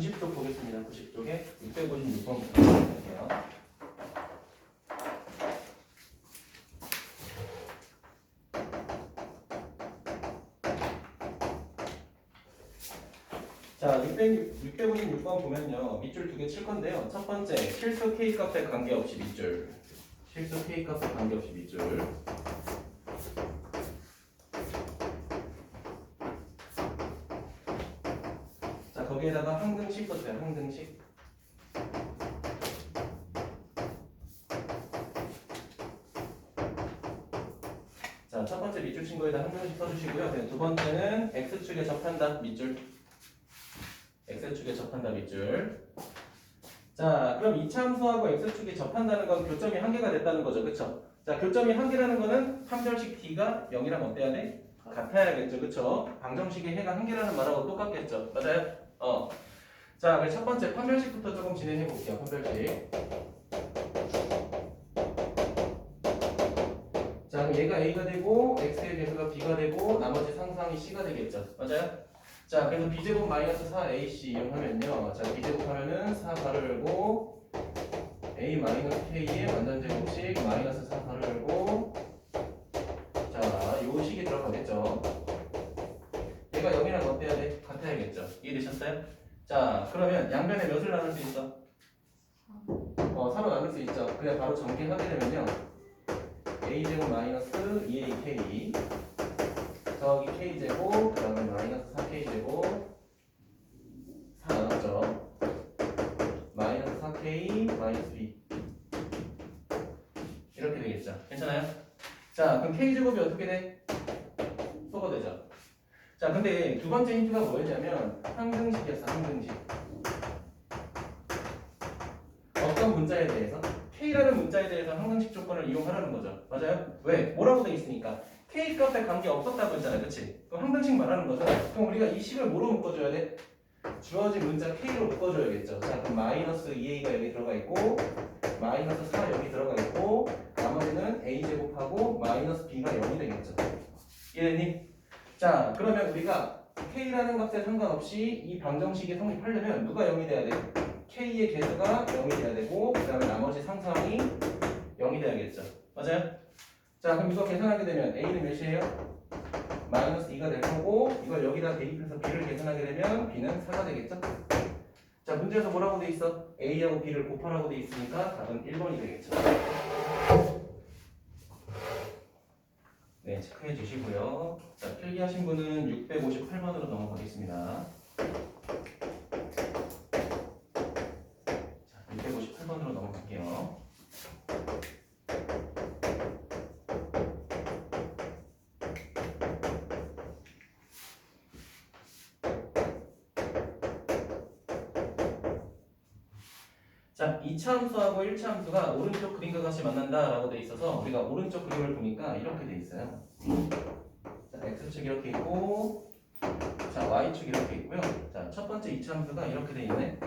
90쪽 보겠습니다. 90쪽에 656번 볼게요. 자, 600, 656번 보면요. 밑줄 두 개 칠 건데요. 첫 번째, 실수 K 값에 관계없이 밑줄. 실수 K 값에 관계없이 밑줄. 자, 거기에다가 항등식 썼어요. 항등식. 자, 첫 번째 밑줄 친 거에다 항등식 써주시고요. 네, 두 번째는 X축에 접한다. 밑줄. X축에 접한다. 밑줄. 자, 그럼 이차 함수하고 X축이 접한다는 건 교점이 한 개가 됐다는 거죠. 그쵸? 자, 교점이 한 개라는 거는 판별식 T가 0이랑 어때야 돼? 같아야겠죠. 그쵸? 방정식의 해가 한 개라는 말하고 똑같겠죠. 맞아요? 어. 자, 그럼 첫 번째 판별식부터 조금 진행해 볼게요. 판별식. 자, 그럼 얘가 A가 되고 X의 배수가 B가 되고 나머지 상상이 C가 되겠죠. 맞아요? 자, 그래서 B제곱 마이너스 4AC 이용하면요. 자, B제곱 하면은 4 가로 열고 A 마이너스 K의 완전 제곱식 마이너스 4 가로 열고 0이랑 어때야 돼? 같아야겠죠. 이해되셨어요? 자, 그러면 양변에 몇을 나눌 수 있어? 어, 4로 나눌 수 있죠. 그냥 바로 전개하게 되면요. a제곱 마이너스 2ak 더하기 k제곱 그 다음에 마이너스 4k제곱 4 나눴죠. 마이너스 4k 마이너스 b 이렇게 되겠죠. 괜찮아요? 자, 그럼 k제곱이 어떻게 돼? 자, 근데 두 번째 힌트가 뭐였냐면 항등식이었어, 항등식. 어떤 문자에 대해서? K라는 문자에 대해서 항등식 조건을 이용하라는 거죠. 맞아요? 왜? 뭐라고 돼 있으니까? K 값에 관계 없었다고 했잖아요. 그치? 그럼 항등식 말하는 거죠. 그럼 우리가 이 식을 뭐로 묶어줘야 돼? 주어진 문자 K로 묶어줘야겠죠. 자, 그럼 마이너스 2A가 여기 들어가 있고, 마이너스 4 여기 들어가 있고, 나머지는 A제곱하고 마이너스 B가 0이 되겠죠. 이해됐니? 자, 그러면 우리가 K라는 값에 상관없이 이 방정식이 성립하려면 누가 0이 돼야 돼? K의 개수가 0이 돼야 되고 그 다음에 나머지 상상이 0이 돼야겠죠. 맞아요? 자, 그럼 이거 계산하게 되면 A는 몇이에요? 마이너스 2가 될 거고 이걸 여기다 대입해서 B를 계산하게 되면 B는 4가 되겠죠? 자, 문제에서 뭐라고 돼 있어? A하고 B를 곱하라고 돼 있으니까 답은 1번이 되겠죠. 네, 체크해 주시고요. 자, 필기하신 분은 658번으로 넘어가겠습니다. 자, 2차 함수하고 1차 함수가 오른쪽 그림과 같이 만난다라고 돼 있어서 우리가 오른쪽 그림을 보니까 이렇게 돼 있어요. 자, x축 이렇게 있고 자, y축 이렇게 있고요. 자, 첫 번째 2차 함수가 이렇게 돼 있네.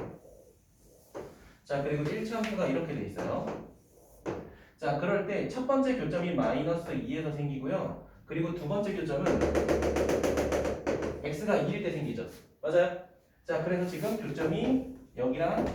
자, 그리고 1차 함수가 이렇게 돼 있어요. 자, 그럴 때 첫 번째 교점이 마이너스 2에서 생기고요. 그리고 두 번째 교점은 x가 2일 때 생기죠. 맞아요? 자, 그래서 지금 교점이 여기랑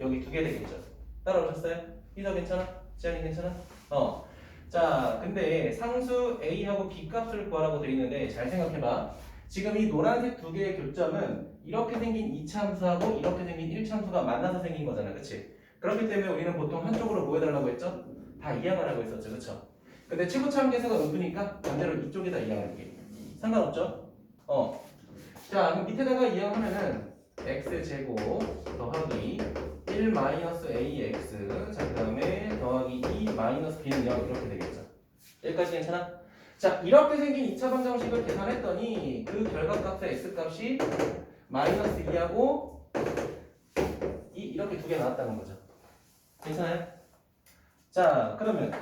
여기 두 개 되겠죠. 따라오셨어요? 희서 괜찮아? 지안이 괜찮아? 어. 자, 근데 상수 A하고 B 값을 구하라고 돼 있는데 잘 생각해봐. 지금 이 노란색 두 개의 교점은 이렇게 생긴 2차 함수하고 이렇게 생긴 1차 함수가 만나서 생긴 거잖아. 그치? 그렇기 때문에 우리는 보통 한쪽으로 뭐 해달라고 했죠? 다 이항하라고 했었죠. 그쵸? 근데 최고차함 계수가 높으니까 반대로 이쪽에다 이항할게. 상관없죠? 어. 자, 그럼 밑에다가 이항하면은 x제곱 더하기 1 마이너스 ax 자 그다음에 더하기 2 마이너스 b는 0 이렇게 되겠죠. 여기까지 괜찮아? 자 이렇게 생긴 2차 방정식을 계산했더니 그 결과값의 x 값이 마이너스 2하고 2 이렇게 두 개 나왔다는 거죠. 괜찮아요? 자 그러면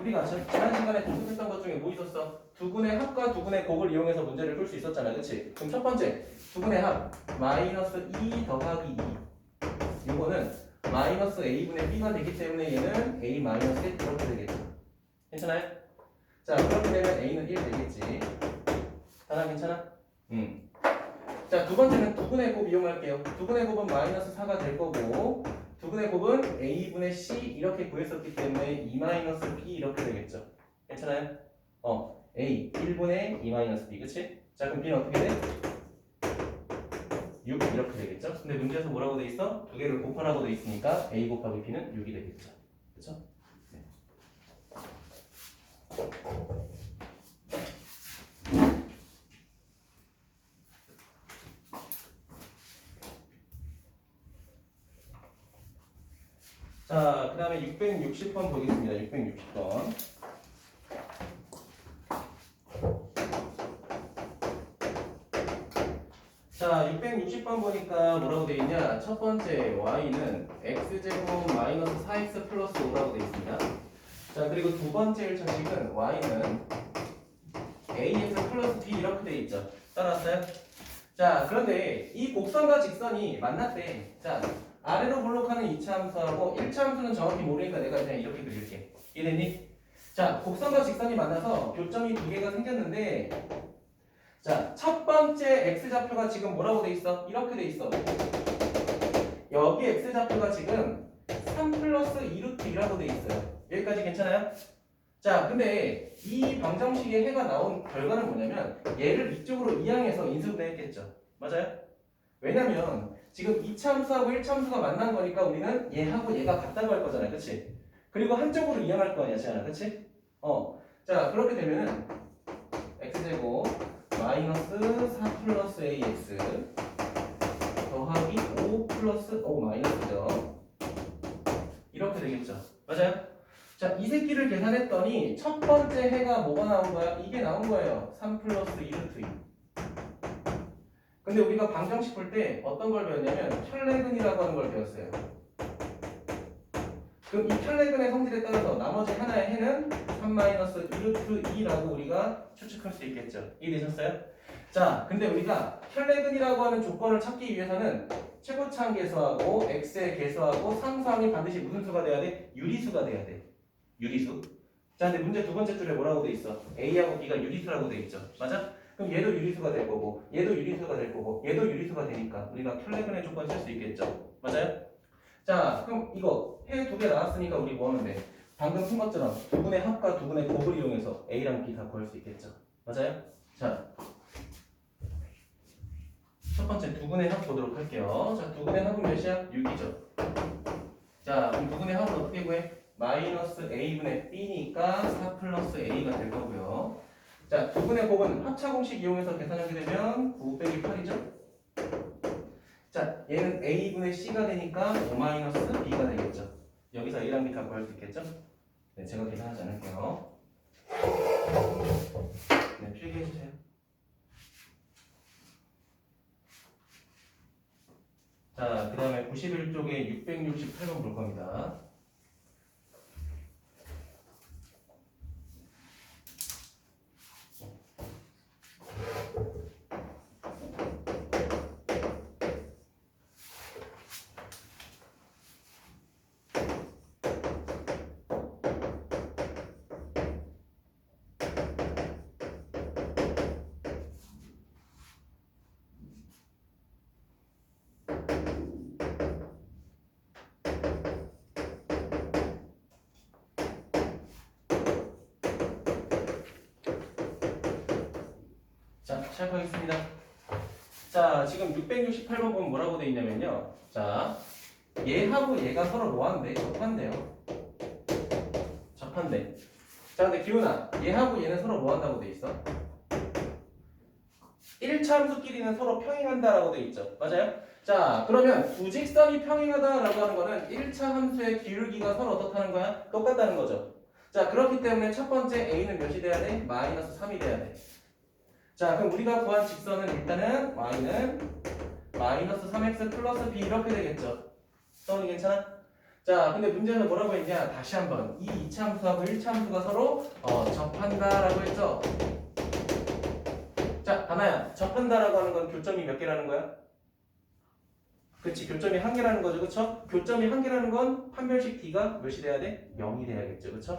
우리가 지- 지난 시간에 공부했던 것 중에 뭐 있었어? 두분의 합과 두분의 곱을 이용해서 문제를 풀 수 있었잖아, 그렇지? 그럼 첫 번째 두분의 합 마이너스 2 더하기 2 이거는 마이너스 a분의 b가 되기 때문에 얘는 a 마이너스 1 이렇게 되겠죠. 괜찮아요? 자 그렇게 되면 a는 1 되겠지. 하나 괜찮아? 응. 자, 두 번째는 두분의 곱 이용할게요. 두분의 곱은 마이너스 4가 될 거고, 두분의 곱은 a분의 c 이렇게 구했었기 때문에 2 마이너스 b 이렇게 되겠죠. 괜찮아요? 어, a 1분의 2 마이너스 b, 그치? 자, 그럼 b는 어떻게 돼? 6 이렇게 되겠죠? 근데 문제에서 뭐라고 돼 있어? 두 개를 곱하라고 돼 있으니까 a 곱하기 b는 6이 되겠죠. 그쵸? 네. 자, 그 다음에 660번 보겠습니다. 660번. 자, 660번 보니까 뭐라고 돼 있냐? 첫 번째 y는 x제곱 마이너스 4x 플러스 5라고 돼 있습니다. 자, 그리고 두 번째 1차식은 y는 ax 플러스 b 이렇게 돼 있죠. 따라왔어요? 자, 그런데 이 곡선과 직선이 만났대. 자, 아래로 블록하는 2차 함수하고 1차 함수는 정확히 모르니까 내가 그냥 이렇게 그릴게. 이해됐니? 자, 곡선과 직선이 만나서 교점이 두 개가 생겼는데 자, 첫 번째 x좌표가 지금 뭐라고 돼 있어? 이렇게 돼 있어. 여기 x좌표가 지금 3 플러스 2루트 2라고 돼 있어요. 여기까지 괜찮아요? 자, 근데 이 방정식의 해가 나온 결과는 뭐냐면 얘를 이쪽으로 이항해서 인수분해했겠죠. 맞아요? 왜냐면 지금 2차 함수하고 1차 함수가 만난 거니까 우리는 얘하고 얘가 같다고 할 거잖아요. 그치? 그리고 한쪽으로 이항할 거 아니야, 지안아. 그치? 어. 자, 그렇게 되면은 x제곱 마이너스 4 플러스 ax 더하기 5 플러스 5 마이너스죠. 이렇게 되겠죠. 맞아요? 자, 이 새끼를 계산했더니 첫 번째 해가 뭐가 나온 거야? 이게 나온 거예요. 3 플러스 2루트 2. 근데 우리가 방정식 풀 때 어떤 걸 배웠냐면 혈레근이라고 하는 걸 배웠어요. 그럼 이 혈레근의 성질에 따라서 나머지 하나의 해는 3 마이너스 2루트 2라고 우리가 추측할 수 있겠죠. 이해되셨어요? 자, 근데 우리가 혈레근이라고 하는 조건을 찾기 위해서는 최고차항 계수하고 x의 계수하고 상수항이 반드시 무슨 수가 돼야 돼? 유리수가 돼야 돼. 유리수. 자, 근데 문제 두 번째 줄에 뭐라고 돼 있어? a하고 b가 유리수라고 돼 있죠. 맞아? 그럼 얘도 유리수가 될 거고, 얘도 유리수가 될 거고, 얘도 유리수가 되니까 우리가 혈레근의 조건 쓸 수 있겠죠. 맞아요? 자, 그럼 이거 해 두 개 나왔으니까 우리 뭐 하면 돼? 방금 푼 것처럼 두 분의 합과 두 분의 곱을 이용해서 a랑 b 다 구할 수 있겠죠. 맞아요? 자, 첫 번째 두 분의 합 보도록 할게요. 자, 두 분의 합은 몇이야? 6이죠. 자, 그럼 두 분의 합은 어떻게 구해? 마이너스 a분의 b니까 4 플러스 a가 될 거고요. 자, 두 분의 곱은 합차 공식 이용해서 계산하게 되면 9 빼기 8이죠. 자, 얘는 a분의 c가 되니까 5 마이너스 b가 되겠죠. 여기서 a랑 b 다 구할 수 있겠죠? 네, 제가 계산하지 않을게요. 네, 필기해 주세요. 자, 그 다음에 91쪽에 668번 볼 겁니다. 자, 시작하겠습니다. 자, 지금 668번 보면 뭐라고 돼 있냐면요. 자, 얘하고 얘가 서로 뭐한대? 접한대요. 접한대. 자, 근데 기훈아, 얘하고 얘는 서로 뭐 한다고 돼 있어? 1차 함수끼리는 서로 평행한다라고 돼 있죠. 맞아요? 자, 그러면 두 직선이 평행하다라고 하는 거는 1차 함수의 기울기가 서로 어떻다는 거야? 똑같다는 거죠. 자, 그렇기 때문에 첫 번째 a는 몇이 돼야 돼? 마이너스 3이 돼야 돼. 자, 그럼 우리가 구한 직선은 일단은 y는 마이너스 3x 플러스 b 이렇게 되겠죠. 써니 괜찮아? 자, 근데 문제는 뭐라고 했냐? 다시 한번 이 2차 함수하고 1차 함수가 서로 어, 접한다라고 했죠. 자, 하나야. 접한다라고 하는 건 교점이 몇 개라는 거야? 그치, 교점이 한 개라는 거죠, 그쵸? 교점이 한 개라는 건 판별식 d가 몇이 돼야 돼? 0이 돼야겠죠, 그쵸?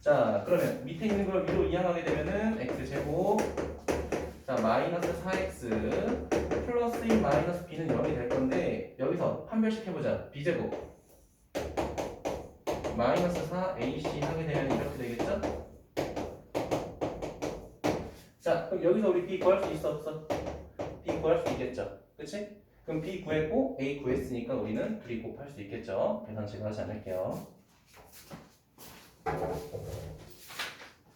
자, 그러면 밑에 있는 걸 위로 이항하게 되면은 x 제곱 자, 마이너스 4x 플러스 플러스 1 마이너스 b는 0이 될 건데 여기서 판별식 해보자. b제곱 마이너스 4 ac 하게 되면 이렇게 되겠죠? 자 그럼 여기서 우리 b 구할 수 있어 없어? b 구할 수 있겠죠? 그치? 그럼 b 구했고 a 구했으니까 우리는 둘이 곱할 수 있겠죠? 계산 제가 하지 않을게요.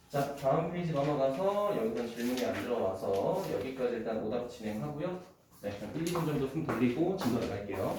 자 다음 페이지 넘어가서 여기서 질문이 안 들어와서 여기까지 일단 오답 진행하고요. 네, 그럼 1, 2분 정도 숨 돌리고 진도 나갈게요.